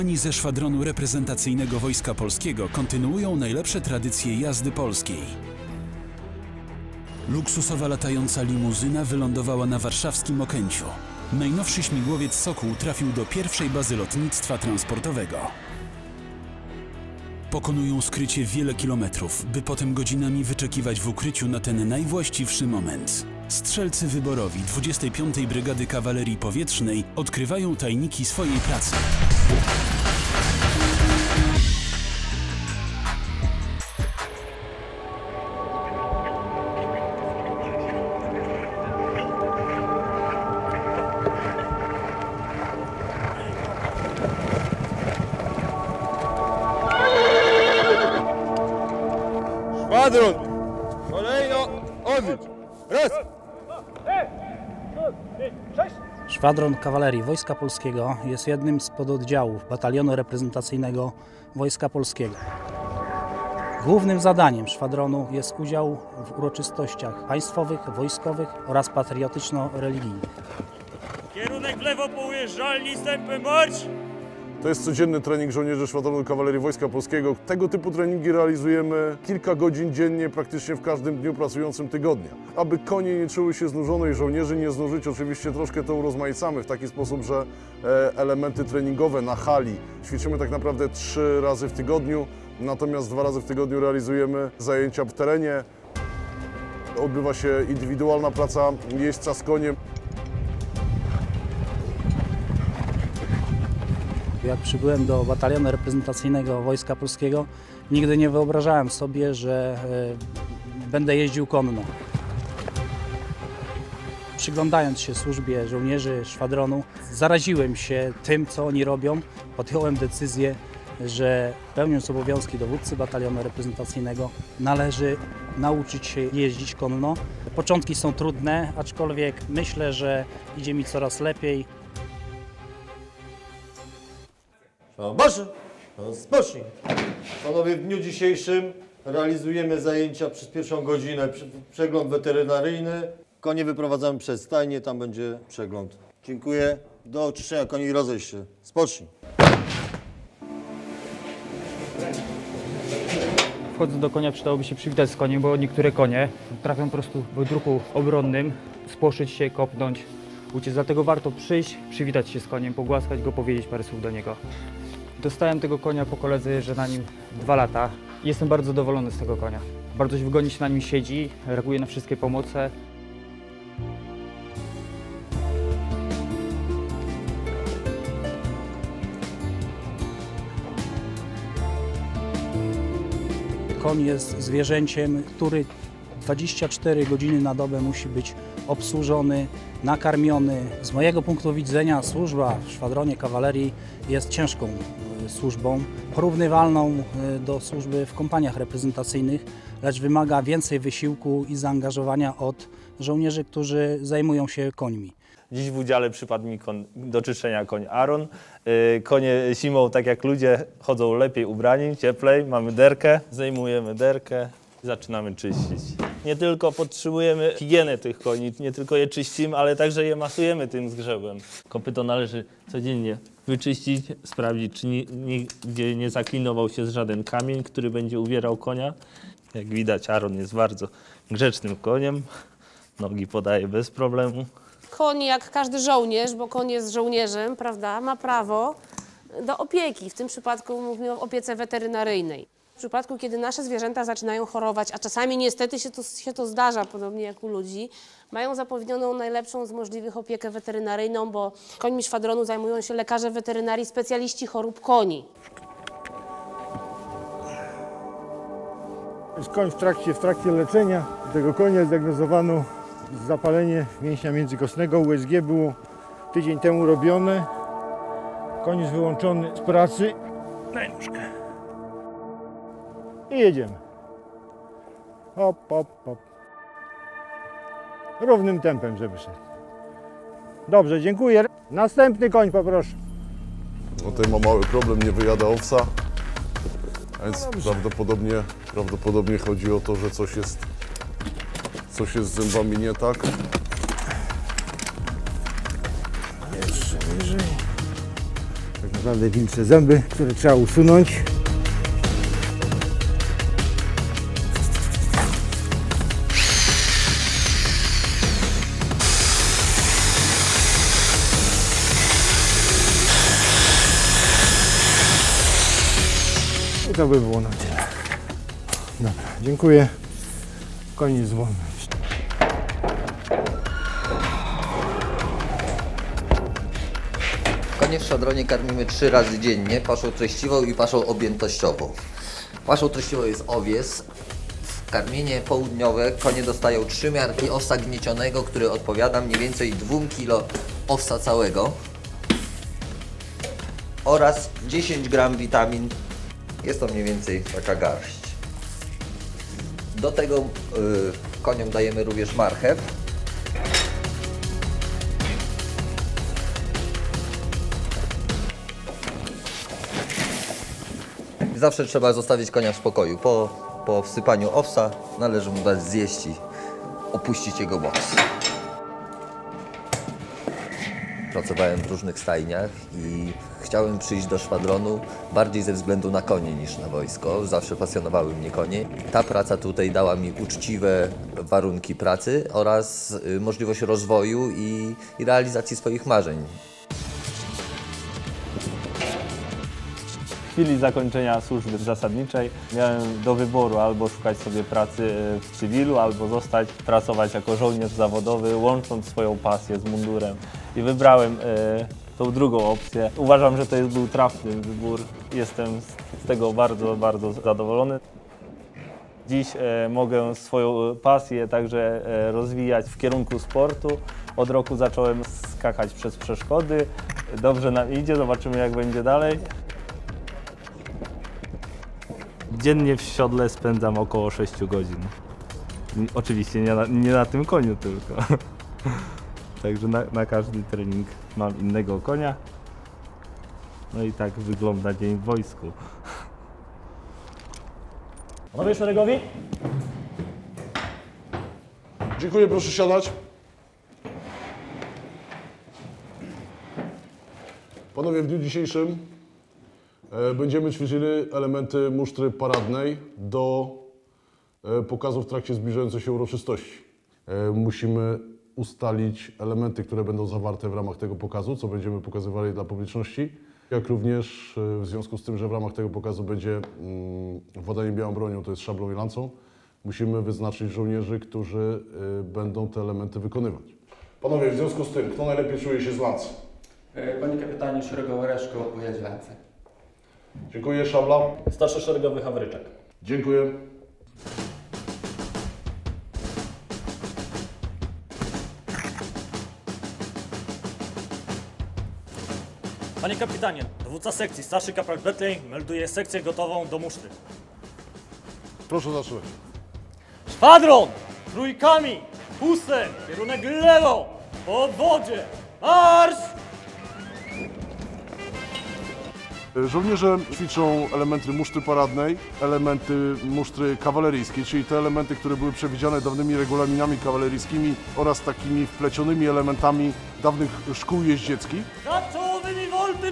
Ułani ze szwadronu reprezentacyjnego Wojska Polskiego kontynuują najlepsze tradycje jazdy polskiej. Luksusowa latająca limuzyna wylądowała na warszawskim Okęciu. Najnowszy śmigłowiec Sokół trafił do pierwszej bazy lotnictwa transportowego. Pokonują skrycie wiele kilometrów, by potem godzinami wyczekiwać w ukryciu na ten najwłaściwszy moment. Strzelcy wyborowi 25. Brygady Kawalerii Powietrznej odkrywają tajniki swojej pracy. Szwadron Kawalerii Wojska Polskiego jest jednym z pododdziałów Batalionu Reprezentacyjnego Wojska Polskiego. Głównym zadaniem szwadronu jest udział w uroczystościach państwowych, wojskowych oraz patriotyczno-religijnych. Kierunek w lewo po ujeżdżalni, stępy marsz! To jest codzienny trening żołnierzy Szwadronu Kawalerii Wojska Polskiego. Tego typu treningi realizujemy kilka godzin dziennie, praktycznie w każdym dniu pracującym tygodnia. Aby konie nie czuły się znużone i żołnierzy nie znużyć, oczywiście troszkę to urozmaicamy w taki sposób, że e, elementy treningowe na hali ćwiczymy tak naprawdę trzy razy w tygodniu, natomiast dwa razy w tygodniu realizujemy zajęcia w terenie. Odbywa się indywidualna praca jeźdźca z koniem. Jak przybyłem do Batalionu Reprezentacyjnego Wojska Polskiego, nigdy nie wyobrażałem sobie, że e, będę jeździł konno. Przyglądając się służbie żołnierzy szwadronu, zaraziłem się tym, co oni robią. Podjąłem decyzję, że pełniąc obowiązki dowódcy batalionu reprezentacyjnego należy nauczyć się jeździć konno. Początki są trudne, aczkolwiek myślę, że idzie mi coraz lepiej. Marsz! Spocznij! Panowie, w dniu dzisiejszym realizujemy zajęcia przez pierwszą godzinę. Prze- Przegląd weterynaryjny. Konie wyprowadzamy przez stajnię, tam będzie przegląd. Dziękuję. Do oczyszczenia koni i rozejść się. Spocznij. Wchodząc do konia przydałoby się przywitać z koniem, bo niektóre konie trafią po prostu w ruchu obronnym, spłoszyć się, kopnąć, uciec. Dlatego warto przyjść, przywitać się z koniem, pogłaskać go, powiedzieć parę słów do niego. Dostałem tego konia po koledze, jeżdżę na nim dwa lata. Jestem bardzo zadowolony z tego konia. Bardzo się wygodnie się na nim siedzi, reaguje na wszystkie pomoce. Koń jest zwierzęciem, który 24 godziny na dobę musi być obsłużony, nakarmiony. Z mojego punktu widzenia służba w szwadronie kawalerii jest ciężką służbą, porównywalną e, do służby w kompaniach reprezentacyjnych, lecz wymaga więcej wysiłku i zaangażowania od żołnierzy, którzy zajmują się końmi. Dziś w udziale przypadł mi kon, do czyszczenia koń Aaron. Yy, konie zimą, tak jak ludzie, chodzą lepiej ubrani, cieplej. Mamy derkę, zajmujemy derkę i zaczynamy czyścić. Nie tylko podtrzymujemy higienę tych koni, nie tylko je czyścimy, ale także je masujemy tym zgrzebem. Kopyto należy codziennie wyczyścić, sprawdzić, czy ni- nigdzie nie zaklinował się z żaden kamień, który będzie uwierał konia. Jak widać, Aaron jest bardzo grzecznym koniem. Nogi podaje bez problemu. Koń, jak każdy żołnierz, bo koń jest żołnierzem, prawda, ma prawo do opieki. W tym przypadku mówimy o opiece weterynaryjnej. W przypadku, kiedy nasze zwierzęta zaczynają chorować, a czasami niestety się to, się to zdarza, podobnie jak u ludzi, mają zapewnioną najlepszą z możliwych opiekę weterynaryjną, bo końmi szwadronu zajmują się lekarze weterynarii, specjaliści chorób koni. Jest koń w trakcie, w trakcie leczenia tego konia zdiagnozowano zapalenie mięśnia międzykostnego. USG było tydzień temu robione. Koń jest wyłączony z pracy. Daj nóżkę. I jedziemy. Hop, hop, hop. Równym tempem, żeby szedł. Dobrze, dziękuję. Następny koń poproszę. No tutaj ma mały problem, nie wyjada owsa, a więc prawdopodobnie, prawdopodobnie chodzi o to, że coś jest, coś jest z zębami nie tak. Jeszcze wyżej. Jak naprawdę wilcze zęby, które trzeba usunąć. To by było na tyle. Dobra, dziękuję. Koniec wolny. Konie w szadronie karmimy trzy razy dziennie, paszą treściwą i paszą objętościową. Paszą treściwą jest owies. W karmienie południowe konie dostają trzy miarki owsa gniecionego, który odpowiada mniej więcej 2 kg owsa całego oraz 10 gram witamin. Jest to mniej więcej taka garść. Do tego y, koniom dajemy również marchew. Zawsze trzeba zostawić konia w spokoju. Po, po wsypaniu owsa należy mu dać zjeść i opuścić jego boks. Pracowałem w różnych stajniach i chciałem przyjść do szwadronu bardziej ze względu na konie niż na wojsko. Zawsze pasjonowały mnie konie. Ta praca tutaj dała mi uczciwe warunki pracy oraz y, możliwość rozwoju i, i realizacji swoich marzeń. W chwili zakończenia służby zasadniczej miałem do wyboru albo szukać sobie pracy e, w cywilu, albo zostać, pracować jako żołnierz zawodowy, łącząc swoją pasję z mundurem. I wybrałem e, tą drugą opcję. Uważam, że to jest, był trafny wybór. Jestem z, tego bardzo, bardzo zadowolony. Dziś e, mogę swoją pasję także e, rozwijać w kierunku sportu. Od roku zacząłem skakać przez przeszkody. Dobrze nam idzie, zobaczymy jak będzie dalej. Dziennie w siodle spędzam około 6 godzin. Oczywiście nie na, nie na tym koniu tylko. Także na, na każdy trening mam innego konia. No i tak wygląda dzień w wojsku. Panowie szeregowi? Dziękuję, proszę siadać. Panowie, w dniu dzisiejszym e, będziemy ćwiczyli elementy musztry paradnej do e, pokazu w trakcie zbliżającej się uroczystości. E, musimy ustalić elementy, które będą zawarte w ramach tego pokazu, co będziemy pokazywali dla publiczności, jak również e, w związku z tym, że w ramach tego pokazu będzie mm, władanie białą bronią, to jest szablą i lancą, musimy wyznaczyć żołnierzy, którzy y, będą te elementy wykonywać. Panowie, w związku z tym, kto najlepiej czuje się z lancem? E, Panie kapitanie, szeregowe Reszko, pojedzie ręce. Dziękuję, szabla. Starszy szeregowy Hawryczek. Dziękuję. Panie kapitanie, dowódca sekcji, starszy kapral Betley melduje sekcję gotową do muszty. Proszę zaczynać. Szwadron! Trójkami! Pusem! Kierunek lewo! Po wodzie! Marsz! Żołnierze ćwiczą elementy musztry paradnej, elementy musztry kawaleryjskiej, czyli te elementy, które były przewidziane dawnymi regulaminami kawaleryjskimi oraz takimi wplecionymi elementami dawnych szkół jeździeckich.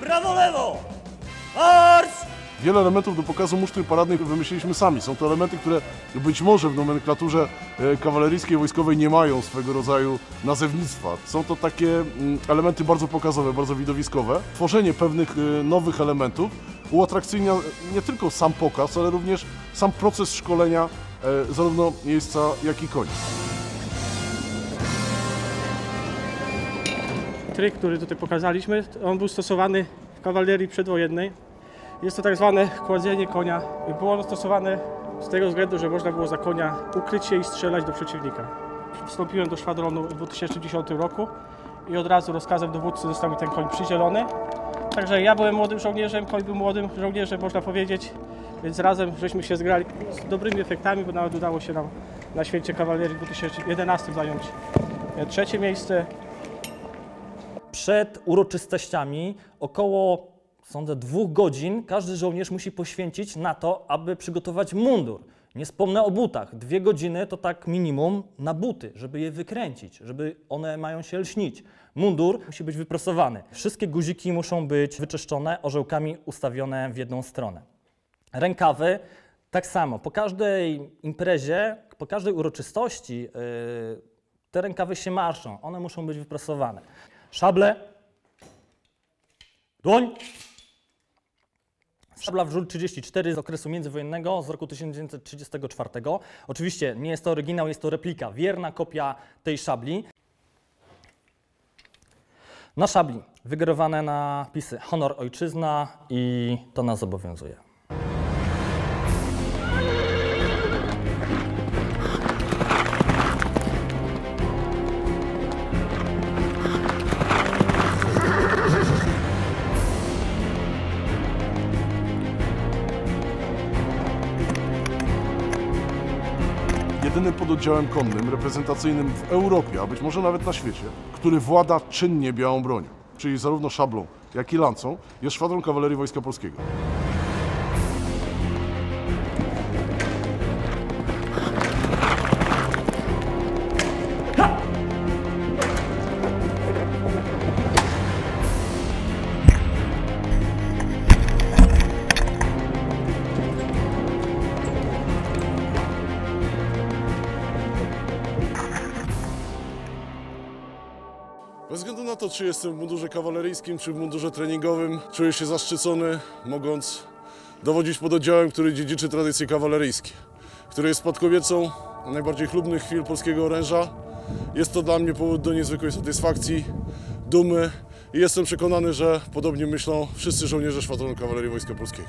Prawo-lewo! Wiele elementów do pokazu musztry paradnej wymyśliliśmy sami. Są to elementy, które być może w nomenklaturze e, kawaleryjskiej, wojskowej nie mają swego rodzaju nazewnictwa. Są to takie mm, elementy bardzo pokazowe, bardzo widowiskowe. Tworzenie pewnych e, nowych elementów uatrakcyjnia nie tylko sam pokaz, ale również sam proces szkolenia e, zarówno jeźdźca, jak i koni. Tryk, który tutaj pokazaliśmy, on był stosowany w kawalerii przedwojennej. Jest to tak zwane kładzenie konia. Było ono stosowane z tego względu, że można było za konia ukryć się i strzelać do przeciwnika. Wstąpiłem do szwadronu w 2010 roku i od razu rozkazem dowódcy został mi ten koń przydzielony. Także ja byłem młodym żołnierzem, koń był młodym żołnierzem, można powiedzieć, więc razem żeśmy się zgrali z dobrymi efektami, bo nawet udało się nam na święcie kawalerii w 2011 zająć trzecie miejsce. Przed uroczystościami około, sądzę, dwóch godzin każdy żołnierz musi poświęcić na to, aby przygotować mundur. Nie wspomnę o butach. Dwie godziny to tak minimum na buty, żeby je wykręcić, żeby one mają się lśnić. Mundur musi być wyprosowany. Wszystkie guziki muszą być wyczyszczone, orzełkami ustawione w jedną stronę. Rękawy tak samo. Po każdej imprezie, po każdej uroczystości yy, te rękawy się marszczą. One muszą być wyprasowane. Szable. Dłoń. Szabla w żul 34 z okresu międzywojennego z roku 1934. Oczywiście nie jest to oryginał, jest to replika, wierna kopia tej szabli. Na szabli wygerowane napisy Honor Ojczyzna i to nas zobowiązuje. Jedynym pododdziałem konnym reprezentacyjnym w Europie, a być może nawet na świecie, który włada czynnie białą bronią, czyli zarówno szablą, jak i lancą, jest szwadron kawalerii Wojska Polskiego. To, czy jestem w mundurze kawaleryjskim, czy w mundurze treningowym, czuję się zaszczycony, mogąc dowodzić pododdziałem, który dziedziczy tradycje kawaleryjskie, który jest spadkobiercą najbardziej chlubnych chwil polskiego oręża. Jest to dla mnie powód do niezwykłej satysfakcji, dumy i jestem przekonany, że podobnie myślą wszyscy żołnierze Szwadronu Kawalerii Wojska Polskiego.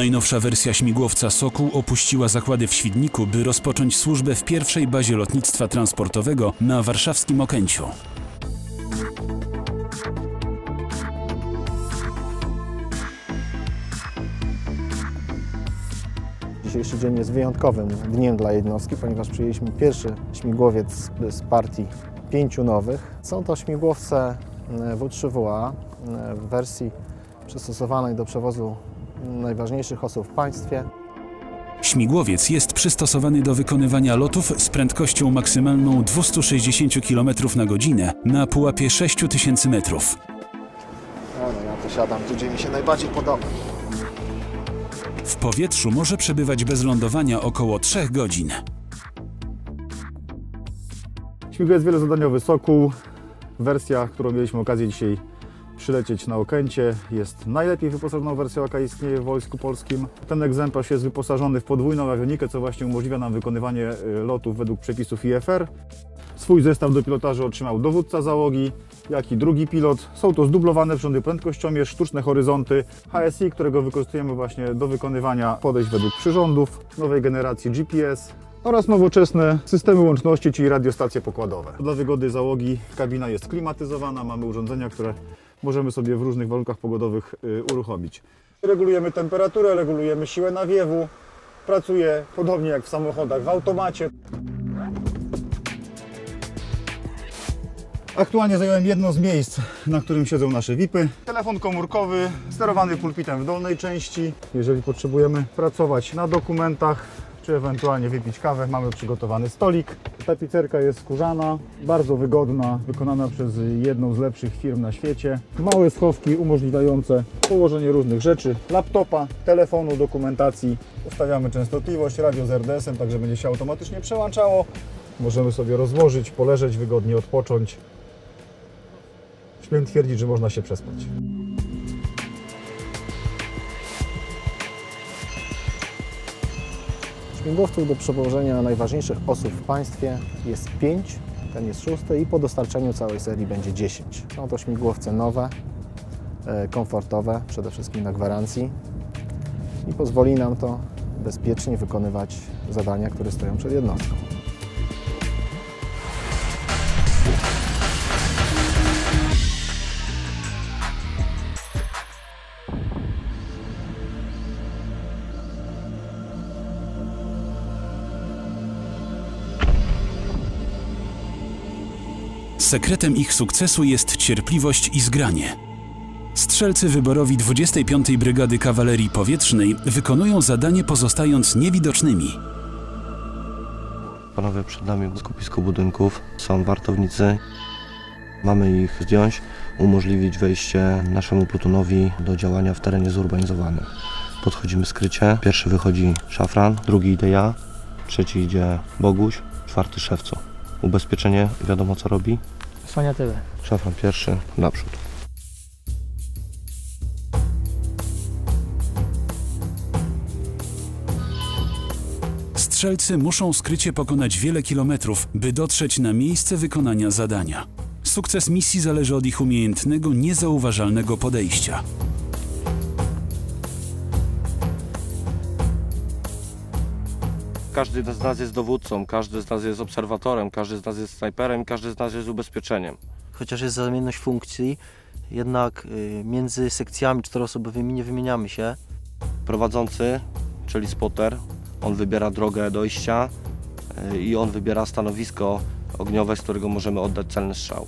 Najnowsza wersja śmigłowca Sokół opuściła zakłady w Świdniku, by rozpocząć służbę w pierwszej bazie lotnictwa transportowego na warszawskim Okęciu. Dzisiejszy dzień jest wyjątkowym dniem dla jednostki, ponieważ przyjęliśmy pierwszy śmigłowiec z, partii pięciu nowych. Są to śmigłowce e, W3WA e, w wersji przystosowanej do przewozu najważniejszych osób w państwie. Śmigłowiec jest przystosowany do wykonywania lotów z prędkością maksymalną 260 km na godzinę na pułapie 6000 metrów. No, no, ja to siadam tu, gdzie mi się najbardziej podoba. W powietrzu może przebywać bez lądowania około 3 godzin. Śmigłowiec wielozadaniowy Sokół. Wersja, którą mieliśmy okazję dzisiaj przylecieć na Okęcie, jest najlepiej wyposażoną wersją, jaka istnieje w Wojsku Polskim. Ten egzemplarz jest wyposażony w podwójną awionikę, co właśnie umożliwia nam wykonywanie y, lotów według przepisów IFR. Swój zestaw do pilotażu otrzymał dowódca załogi, jak i drugi pilot. Są to zdublowane przyrządy prędkościomierz, sztuczne horyzonty, HSI, którego wykorzystujemy właśnie do wykonywania podejść według przyrządów, nowej generacji GPS, oraz nowoczesne systemy łączności, czyli radiostacje pokładowe. Dla wygody załogi kabina jest klimatyzowana, mamy urządzenia, które możemy sobie w różnych warunkach pogodowych y, uruchomić. Regulujemy temperaturę, regulujemy siłę nawiewu, pracuje podobnie jak w samochodach w automacie. Aktualnie zająłem jedno z miejsc, na którym siedzą nasze VIPy. Telefon komórkowy sterowany pulpitem w dolnej części. Jeżeli potrzebujemy pracować na dokumentach, czy ewentualnie wypić kawę, mamy przygotowany stolik. Tapicerka jest skórzana, bardzo wygodna, wykonana przez jedną z lepszych firm na świecie. Małe schowki umożliwiające położenie różnych rzeczy, laptopa, telefonu, dokumentacji. Ustawiamy częstotliwość, radio z RDS-em, tak będzie się automatycznie przełączało. Możemy sobie rozłożyć, poleżeć, wygodnie odpocząć. Śmiem twierdzić, że można się przespać. Śmigłowców do przewożenia najważniejszych osób w państwie jest 5, ten jest szósty i po dostarczeniu całej serii będzie 10. Są to śmigłowce nowe, e, komfortowe, przede wszystkim na gwarancji i pozwoli nam to bezpiecznie wykonywać zadania, które stoją przed jednostką. Sekretem ich sukcesu jest cierpliwość i zgranie. Strzelcy wyborowi 25. Brygady Kawalerii Powietrznej wykonują zadanie pozostając niewidocznymi. Panowie, przed nami skupisko budynków, są wartownicy. Mamy ich zdjąć, umożliwić wejście naszemu plutonowi do działania w terenie zurbanizowanym. Podchodzimy skrycie, pierwszy wychodzi szafran, drugi idę ja, trzeci idzie Boguś, czwarty szewco. Ubezpieczenie wiadomo co robi? Słania tyle. Szafran pierwszy, naprzód. Strzelcy muszą skrycie pokonać wiele kilometrów, by dotrzeć na miejsce wykonania zadania. Sukces misji zależy od ich umiejętnego, niezauważalnego podejścia. Każdy z nas jest dowódcą, każdy z nas jest obserwatorem, każdy z nas jest snajperem, każdy z nas jest ubezpieczeniem. Chociaż jest zamienność funkcji, jednak y, między sekcjami czteroosobowymi nie wymieniamy się. Prowadzący, czyli spotter, on wybiera drogę dojścia y, i on wybiera stanowisko ogniowe, z którego możemy oddać celny strzał.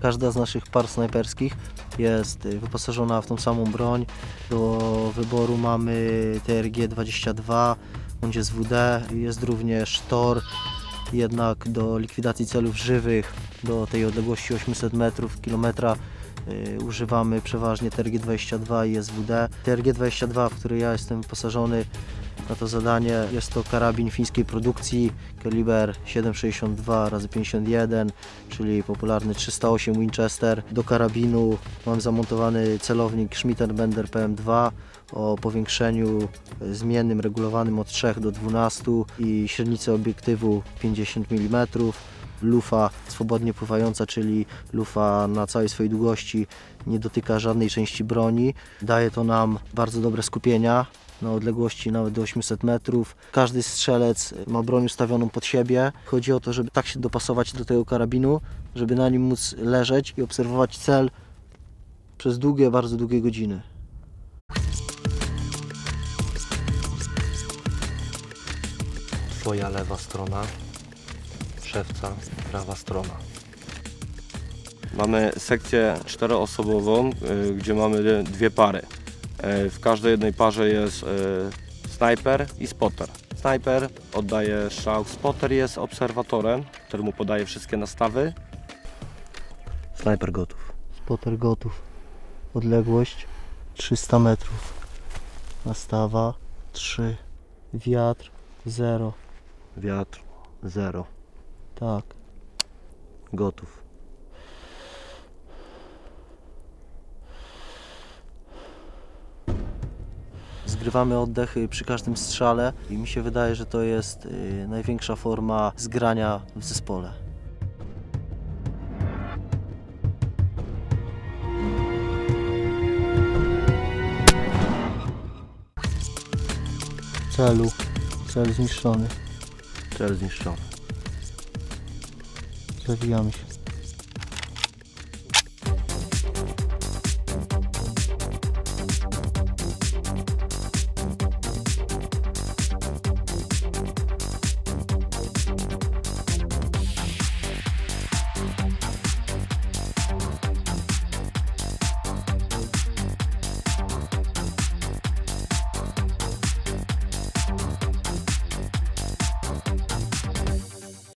Każda z naszych par snajperskich jest wyposażona w tą samą broń. Do wyboru mamy TRG-22 bądź SWD, jest również TOR, jednak do likwidacji celów żywych do tej odległości 800 metrów, kilometra y, używamy przeważnie TRG-22 i SWD. TRG-22, w który ja jestem wyposażony na to zadanie, jest to karabin fińskiej produkcji, kaliber 7,62 x 51 czyli popularny 308 Winchester. Do karabinu mam zamontowany celownik Schmitter-Bender PM2 o powiększeniu zmiennym regulowanym od 3 do 12 i średnicę obiektywu 50 mm. Lufa swobodnie pływająca, czyli lufa na całej swojej długości nie dotyka żadnej części broni. Daje to nam bardzo dobre skupienia na odległości nawet do 800 metrów. Każdy strzelec ma broń ustawioną pod siebie. Chodzi o to, żeby tak się dopasować do tego karabinu, żeby na nim móc leżeć i obserwować cel przez długie, bardzo długie godziny. Twoja lewa strona, szewca, prawa strona. Mamy sekcję czteroosobową, y, gdzie mamy dwie pary. Y, W każdej jednej parze jest y, snajper i spotter. Snajper oddaje strzał, spotter jest obserwatorem, któremu podaje wszystkie nastawy. Snajper gotów. Spotter gotów. Odległość 300 metrów. Nastawa 3. Wiatr 0. Wiatr 0. Tak. Gotów. Zgrywamy oddechy przy każdym strzale i mi się wydaje, że to jest y, największa forma zgrania w zespole. Celu. Cel zniszczony. Cel zniszczony. Zawijamy się.